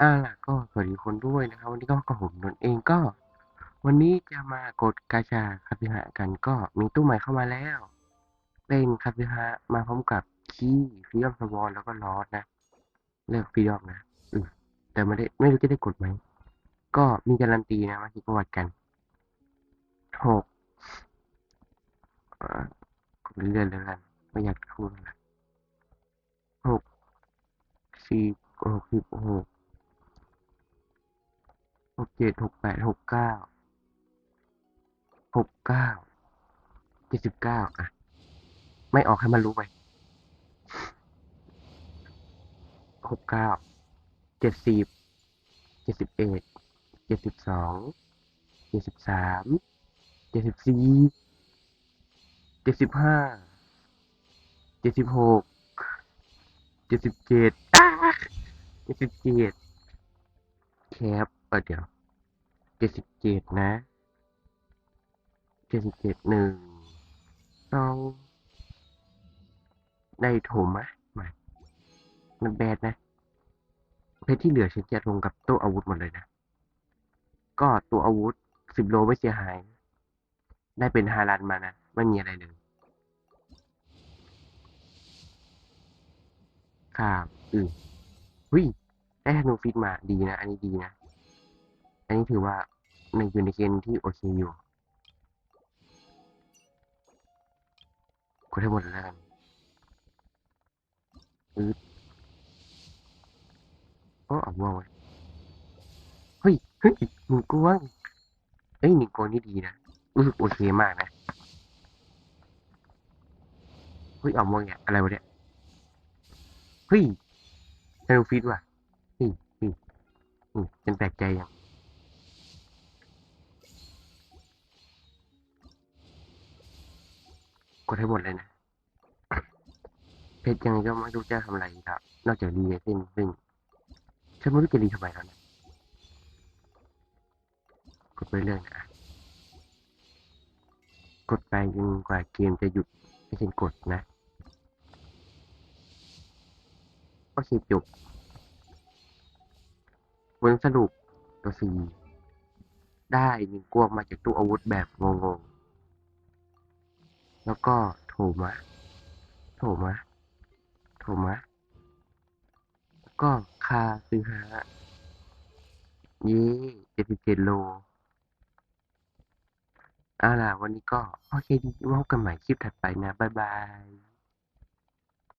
อาล่ะก็สวัสดีคนด้วยนะครับ วันนี้ก็กับผมนนเองก็ วันนี้จะมากดกาชาคาสิฮะกันก็มีตู้ใหม่เข้ามาแล้ว เป็นคาสิฮะมาพร้อมกับคีฟรีดอมสวอนแล้วก็ลอสนะ เลือกฟรีดอมนะอืแต่ไม่ได้ไม่รู้จะได้กดไหม ก็มีการันตีนะมาคิดประวัติกันหกอ่ากดเรื่อยๆเลยกันไม่อยากคูณนหกสี่หกสิบหก หกเจ็ดหกแปดหกเก้าหกเก้าเจ็ดสิบเก้าอะ ไม่ออกให้มันรู้ไปหกเก้าเจ็ดสิบเจ็ดสิบเอ็ดเจ็ดสิบสองเจ็ดสิบสามเจ็ดสิบสี่เจ็ดสิบห้าเจ็ดสิบหกเจ็ดสิบเจ็ดเจ็ดสิบเจ็ดแคป เออเดี๋ยวเจ็ดสิบเจ็ดนะเจ็ดสิบเจ็ดหนึ่งสองได้โถมไหมไม่มันแบดนะ เพชรที่เหลือฉันจะลงกับตัวอาวุธหมดเลยนะ ก็ตัวอาวุธสิบโลไม่เสียหาย ได้เป็นฮารันมานะ ไม่มีอะไรเลยครับอือหุยได้ธนูฟิตมาดีนะ อันนี้ดีนะ อันนี้ถือว่าในอยู่ในเกณฑ์ที่โอเคอยู่กดให้หมดแล้วกันอืดโอ้เอาว่าวเฮ้ยเฮ้ยหนึ่งกวงเอ้ยหนึ่งกวงนี่ดีนะรู้สึกโอเคมากนะเฮ้ยเอาว่าวเนี่ยอะไรวะเนี่ยเฮ้ยธนูฟิตว่ะเฮ้ยเฮ้ยเฮ้ยฉันแปลกใจยัง กดให้หมดเลยนะ เพชรยังก็ไม่รู้จะทำอะไรอีกครับ นอกจากรีเส้นซึ่งฉันไม่รู้จะรีทำไมแล้วนะกดไปเรื่อยนะกดไปจนกว่าเกมจะหยุดให้ฉันกดนะโอเคจบผลสรุปตัวสีได้หนึ่งกวงมาจากตู้อาวุธแบบงง แล้วก็โถมะโถมะโถมะแล้วก็คาซื้อฮะเย่เจ็ดสิบเจ็ดโลเอาล่ะ วันนี้ก็โอเคดีไว้พบกันใหม่คลิปถัดไปนะ บ๊ายบาย